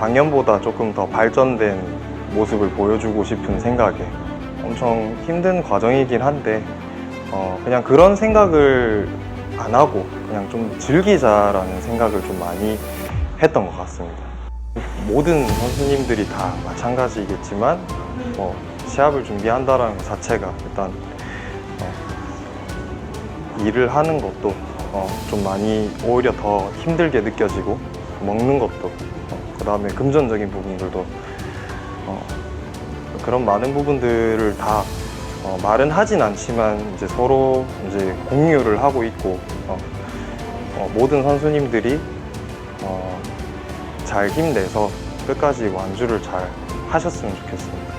작년보다 조금 더 발전된 모습을 보여주고 싶은 생각에 엄청 힘든 과정이긴 한데 어, 그냥 그런 생각을 안 하고 그냥 좀 즐기자라는 생각을 좀 많이 했던 것 같습니다. 모든 선수님들이 다 마찬가지겠지만 뭐 시합을 준비한다라는 것 자체가 일단 어, 일을 하는 것도 어, 좀 많이 오히려 더 힘들게 느껴지고 먹는 것도 그 다음에 금전적인 부분들도 어, 그런 많은 부분들을 다 어, 말은 하진 않지만 이제 서로 이제 공유를 하고 있고 어, 어, 모든 선수님들이 어, 잘 힘내서 끝까지 완주를 잘 하셨으면 좋겠습니다.